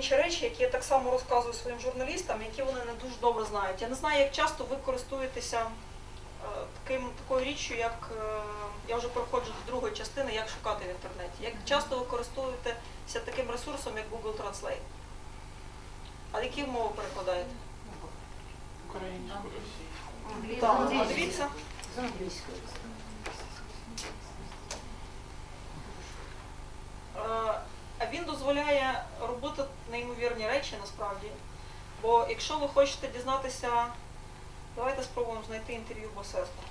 інші речі, які я так само розказую своїм журналістам, які вони не дуже добре знають. Я не знаю, як часто ви користуєтеся е, таким, такою річчю, як е, я вже переходжу до другої частини, як шукати в інтернеті. Як часто ви користуєтеся таким ресурсом, як Google Translate? А які мови перекладаєте? Українську, російську. Так, а дивіться. З англійською. Е, А він дозволяє робити неймовірні речі насправді. Бо якщо ви хочете дізнатися, давайте спробуємо знайти інтерв'ю Босеску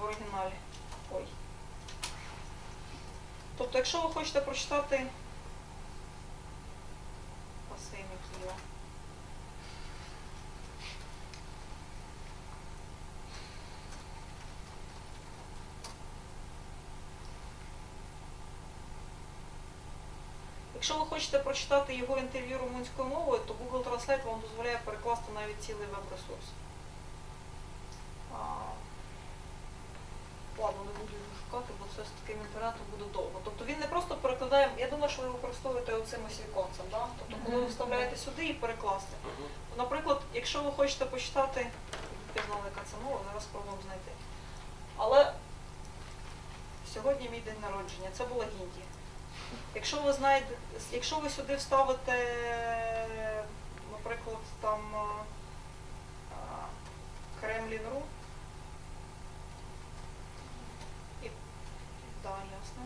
в оригіналі. Ой. Тобто, якщо ви хочете прочитати Якщо ви хочете прочитати його інтерв'ю румунською мовою, то Google Translate вам дозволяє перекласти навіть цілий веб-ресурс. Ладно, не буду його шукати, бо це з таким інтернетом буде довго. Тобто він не просто перекладає, я думаю, що ви використовуєте оцим ось віконцем, да? тобто коли ви вставляєте сюди і перекласти. Наприклад, якщо ви хочете почитати, я знала, яка це мова, зараз спробуємо знайти. Але сьогодні мій день народження, це була Гінді. Якщо ви знаєте, якщо ви сюди вставите, наприклад, там Кремлін.ру і да, ясно.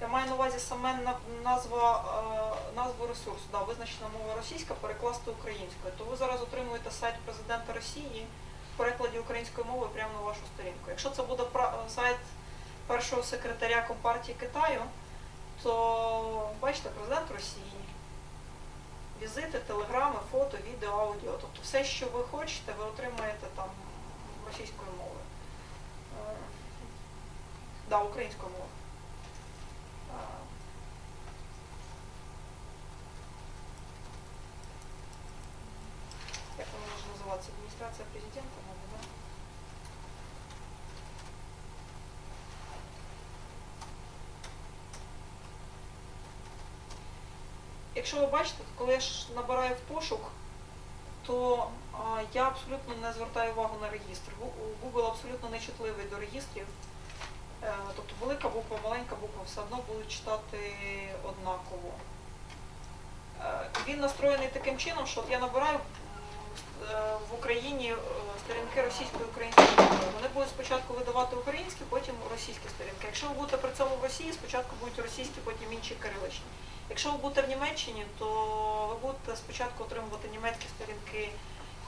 Я маю на увазі саме назва, е, назву ресурсу, да, визначена мова російська, перекласти українською. То ви зараз отримуєте сайт президента Росії в перекладі української мови прямо на вашу сторінку. Якщо це буде сайт першого секретаря Компартії Китаю, то бачите, президент Росії, візити, телеграми, фото, відео, аудіо. Тобто все, що ви хочете, ви отримаєте там російською мовою. Е, Да, українською мовою. Е, Як воно може називатися? Адміністрація президента, мабуть, да? Якщо ви бачите, коли я ж набираю в пошук, то я абсолютно не звертаю увагу на реєстр. Google абсолютно не чутливий до реєстрів. Е, Тобто велика буква, маленька буква все одно будуть читати однаково. Е, Він настроєний таким чином, що от я набираю в Україні е, сторінки російської української мови. Вони будуть спочатку видавати українські, потім російські сторінки. Якщо ви будете при цьому в Росії, спочатку будуть російські, потім інші кириличні. Якщо ви будете в Німеччині, то ви будете спочатку отримувати німецькі сторінки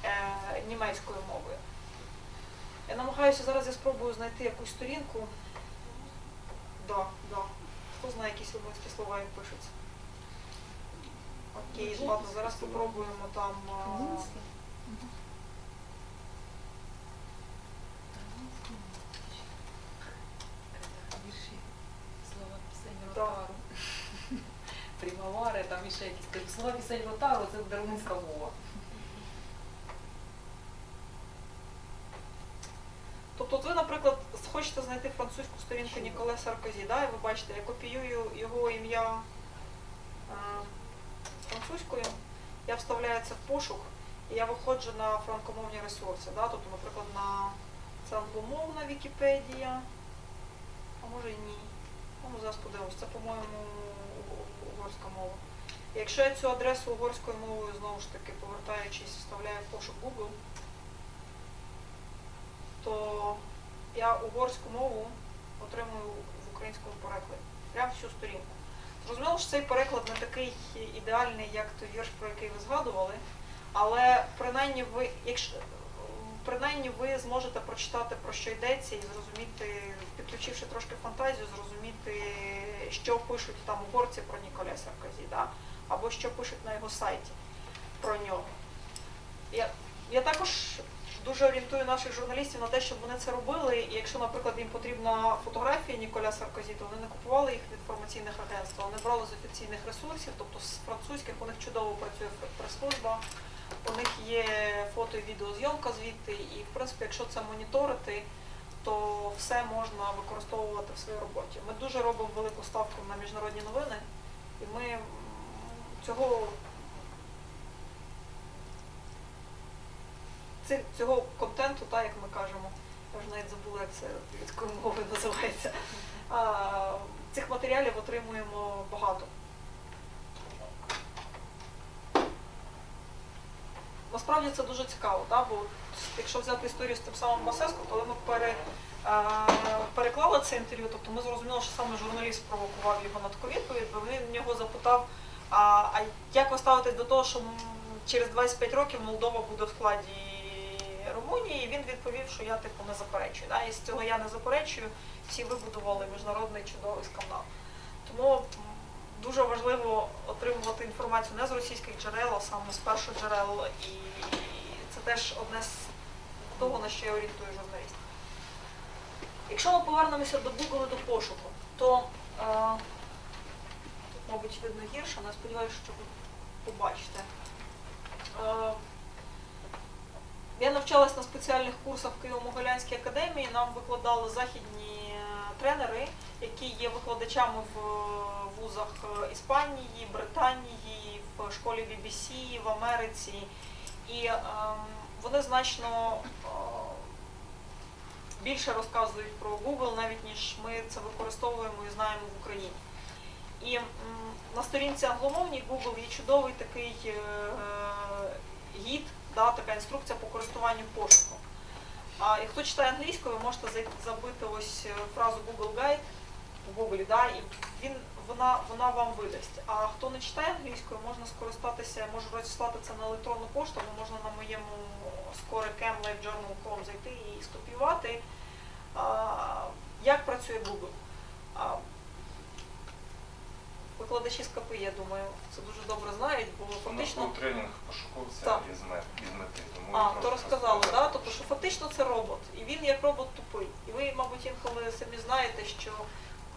е, німецькою мовою. Я намагаюся зараз я спробую знайти якусь сторінку. Да, да. Хто знає якісь румунські слова, як пишуться? Окей, ладно, зараз спробуємо там. Вірші. Слова пісень ротару. Примавари, там іще якісь. Слова пісень ротару, це буде мова. Тобто, от ви, наприклад, хочете знайти французьку сторінку Ніколе Саркозі, да, і ви бачите, я копіюю його ім'я е, французькою, я вставляю це в пошук, я виходжу на франкомовні ресурси. Да, тобто, наприклад, на це англомовна Вікіпедія, а може і ні. Ну, зараз подивимось, це, по-моєму, угорська мова. Якщо я цю адресу угорською мовою знову ж таки повертаючись, вставляю в пошук Google, то я угорську мову отримую в українському перекладі. Прямо всю сторінку. Зрозуміло, що цей переклад не такий ідеальний, як той вірш, про який ви згадували, але принаймні ви, якщо принаймні ви зможете прочитати про що йдеться і зрозуміти, підключивши трошки фантазію, зрозуміти, що пишуть там угорці про Ніколя Саркозі, да? або що пишуть на його сайті про нього. Я, я також дуже орієнтую наших журналістів на те, щоб вони це робили. І якщо, наприклад, їм потрібна фотографія Ніколя Саркозі, то вони не купували їх від інформаційних агентств, вони брали з офіційних ресурсів, тобто з французьких, у них чудово працює прес-служба, у них є фото і відеозйомка звідти, і в принципі, якщо це моніторити, то все можна використовувати в своїй роботі. Ми дуже робимо велику ставку на міжнародні новини, і ми цього, цього контенту, так як ми кажемо, я вже навіть забула, як це людською мовою називається. Цих матеріалів отримуємо багато. Насправді це дуже цікаво, да? бо якщо взяти історію з тим самим Басеско, коли ми пере, е, переклали це інтерв'ю, тобто ми зрозуміли, що саме журналіст провокував його на таку відповідь, бо він в нього запитав, а, а як ви ставитесь до того, що через 25 років Молдова буде в складі Румунії, і він відповів, що я типу не заперечую. Да? І з цього я не заперечую, всі вибудували міжнародний чудовий скандал. Тому дуже важливо отримувати інформацію не з російських джерел, а саме з перших джерел. І це теж одне з того, на що я орієнтую журналістів. Якщо ми повернемося до Google і до пошуку, то е, тут, мабуть, видно гірше, але сподіваюся, що ви побачите. Е, я навчалась на спеціальних курсах в Києво-Могилянській академії. Нам викладали західні е, тренери, які є викладачами в вузах е, Іспанії, Британії, в школі BBC, в Америці. І ем, вони значно е, більше розказують про Google, навіть ніж ми це використовуємо і знаємо в Україні. І на сторінці англомовній Google є чудовий такий е, гід, да, така інструкція по користуванню пошуком. А і хто читає англійською, ви можете забити ось фразу Google Guide в Google, да, і він, вона, вона вам видасть. А хто не читає англійською, можна скористатися, можу розіслати це на електронну пошту, або можна на моєму Scorecam livejournal.com зайти і скопіювати, а, як працює Google. А, Викладачі з КПІ, я думаю, це дуже добре знають, бо У нас фактично. був тренінг пошуковця Так. із мети. Тому А, то розказали, да? Тобто, що фактично це робот, і він як робот тупий. І ви, мабуть, інколи самі знаєте, що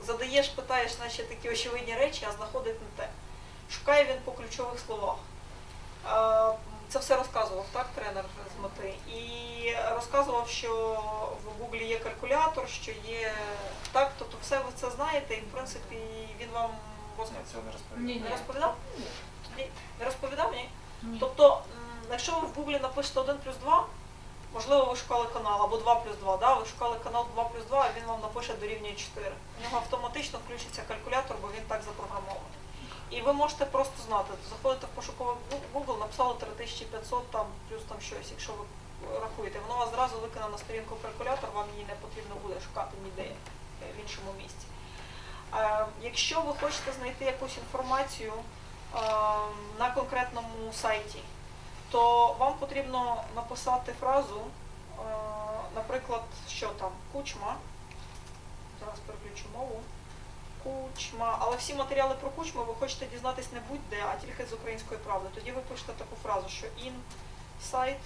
задаєш, питаєш, наче такі очевидні речі, а знаходить не те. Шукає він по ключових словах. Е, Це все розказував, так, тренер з мети. І розказував, що в Гуглі є калькулятор, що є так, тобто все ви це знаєте, і в принципі він вам Ні, розповідав. цього не розповідаю. Ні, Не розповідав? Тоді не розповідав, ні? Ні. Тобто, якщо ви в Гуглі напишете 1 плюс 2, можливо, ви шукали канал, або 2 плюс 2, да? ви шукали канал 2 плюс 2, а він вам напише дорівнює 4. У нього автоматично включиться калькулятор, бо він так запрограмований. І ви можете просто знати, заходите в пошуковий Google, написали 3500 там, плюс там щось, якщо ви рахуєте, воно вас зразу викине на сторінку калькулятор, вам її не потрібно буде шукати ніде е, в іншому місці. Е, Якщо ви хочете знайти якусь інформацію е, на конкретному сайті, то вам потрібно написати фразу, е, наприклад, що там, кучма. Зараз переключу мову. Кучма. Але всі матеріали про кучму ви хочете дізнатись не будь-де, а тільки з української правди. Тоді ви пишете таку фразу, що in сайт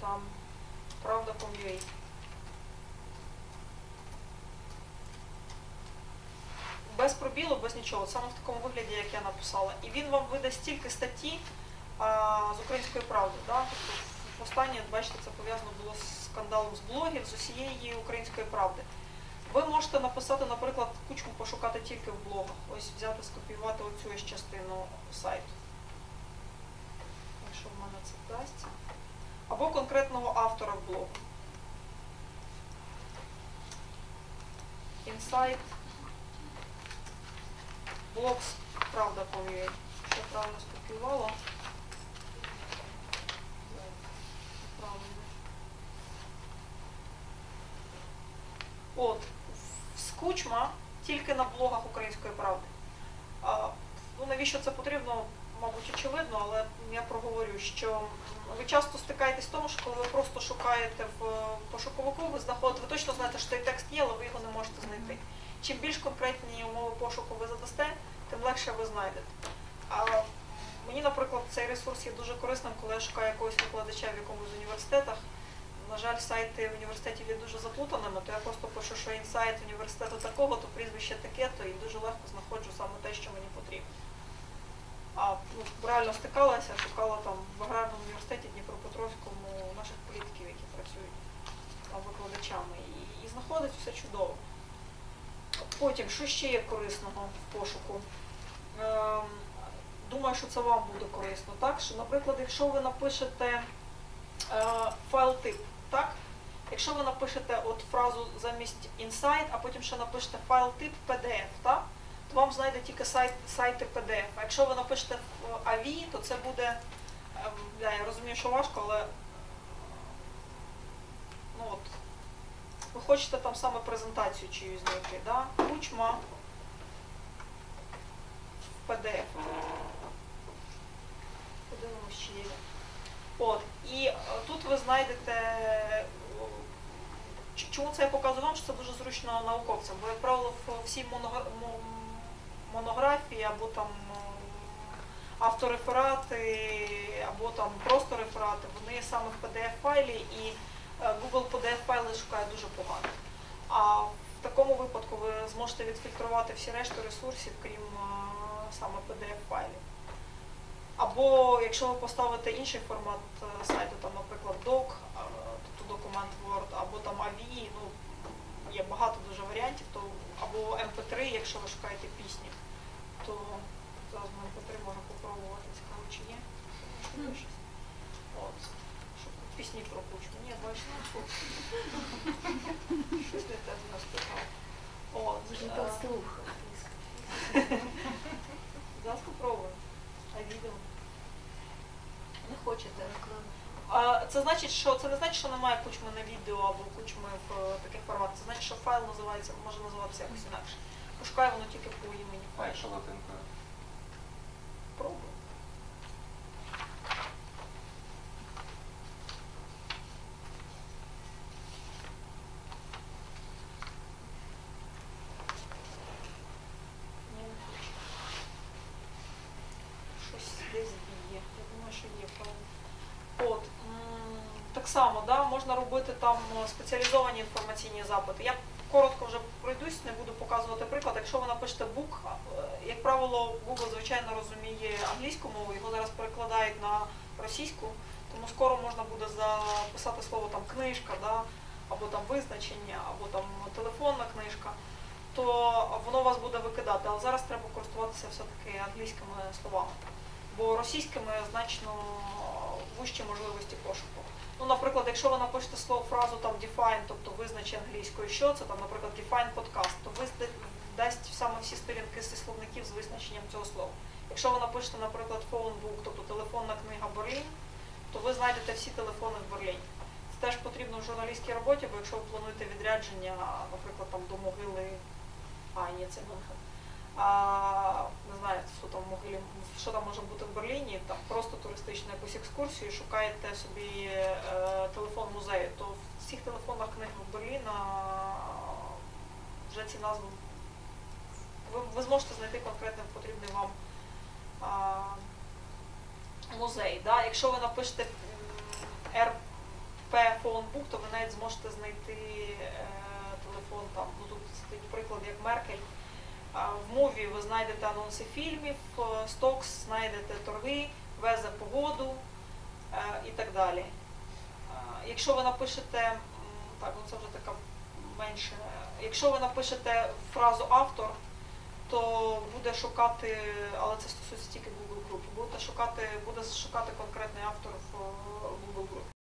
там правда.com.ua. без пробілу, без нічого, саме в такому вигляді, як я написала. І він вам видасть тільки статті а, з української правди. Да? Тобто, останнє, бачите, це пов'язано було з скандалом з блогів, з усієї української правди. Ви можете написати, наприклад, кучму пошукати тільки в блогах. Ось взяти, скопіювати оцю ось частину сайту. Якщо в мене це вдасться. Або конкретного автора блогу. Інсайт. Блокс, правда, повіє. Що правильно скопіювала. От, з кучма тільки на блогах української правди. А, ну, навіщо це потрібно, мабуть, очевидно, але я проговорю, що ви часто стикаєтесь з тому, що коли ви просто шукаєте в пошуковику, ви знаходите, ви точно знаєте, що той текст є, але ви його не можете знайти. Чим більш конкретні умови пошуку ви задасте, тим легше ви знайдете. А мені, наприклад, цей ресурс є дуже корисним, коли я шукаю якогось викладача в якомусь з університетах. На жаль, сайти університетів є дуже заплутаними, то я просто пишу, що інсайт університету такого, то прізвище таке, то і дуже легко знаходжу саме те, що мені потрібно. А ну, реально стикалася, шукала там в аграрному університеті Дніпропетровському наших політиків, які працюють там викладачами, і, і знаходить все чудово. Потім, що ще є корисного в пошуку? Ем, думаю, що це вам буде корисно. Так? Що, наприклад, якщо ви напишете е, файл тип, так? Якщо ви напишете от фразу замість insight, а потім ще напишете файл тип PDF, так? то вам знайде тільки сайт, сайти PDF. А якщо ви напишете в AVI, то це буде, ем, я розумію, що важко, але ну от, ви хочете там саме презентацію чиюсь знайти, да? Кучма в PDF. Подивимось, чи є. От, і е, тут ви знайдете. Чому це я показую вам, що це дуже зручно науковцям? Бо, як правило, всі монографії або там автореферати, або там просто реферати, вони саме в PDF-файлі і Google PDF-файли шукає дуже погано. А в такому випадку ви зможете відфільтрувати всі решту ресурсів, крім е, саме PDF-файлів. Або якщо ви поставите інший формат е, сайту, там, наприклад, doc, е, тобто документ Word, або там AVI, ну, є багато дуже варіантів, то, або MP3, якщо ви шукаєте пісні, то зараз на MP3 можна попробувати, цікаво, чи є. От. Пісні про кучму. Ні, бачите, фу. щось не те нас питав. От. е, Зараз попробуємо. А відео? Не хочете. А, це значить, що це не значить, що немає кучми на відео або кучми в е, таких форматах. Це значить, що файл називається, може називатися якось інакше. Пошукає воно тільки по імені А якщо латинкою? Пробуй. Ні, не хочу. Щось десь б'є. Я думаю, що є файл. От. м, Так само, да, можна робити там е, спеціалізовані інформаційні запити. Я коротко вже пройдусь, не буду показувати приклад. Якщо ви напишете book, е, як правило, Google звичайно розуміє англійську мову, його зараз перекладають на російську, тому скоро можна буде записати слово там книжка, да, або там визначення, або там телефонна книжка, то воно вас буде викидати. Але зараз треба користуватися все-таки англійськими словами, бо російськими значно вищі можливості пошуку. Ну, наприклад, якщо ви напишете слово фразу там define, тобто визначи англійською, що це там, наприклад, define podcast, то ви дасть саме всі сторінки зі словників з визначенням цього слова. Якщо ви напишете, наприклад, phone book, тобто телефонна книга Берлін, то ви знайдете всі телефони в Берліні. Це теж потрібно в журналістській роботі, бо якщо ви плануєте відрядження, наприклад, там до могили, а ні, це Мюнхен. А, не знаю, що там в могилі, що там може бути в Берліні, там просто туристичну якусь екскурсію, шукаєте собі е, телефон музею, то в всіх телефонах книг Берліна вже ці назви ви, ви зможете знайти конкретно потрібний вам а, музей. Да? Якщо ви напишете Phone Book, то ви навіть зможете знайти е, телефон там. Ну, тут стоїть приклад як Меркель. А В мові ви знайдете анонси фільмів, е, стокс, знайдете торги, везе погоду е, і так далі. Е, Якщо ви напишете, так, ну це вже така менше. Якщо ви напишете фразу автор, то буде шукати, але це стосується тільки Google Group, буде шукати, буде шукати конкретний автор в Google Group.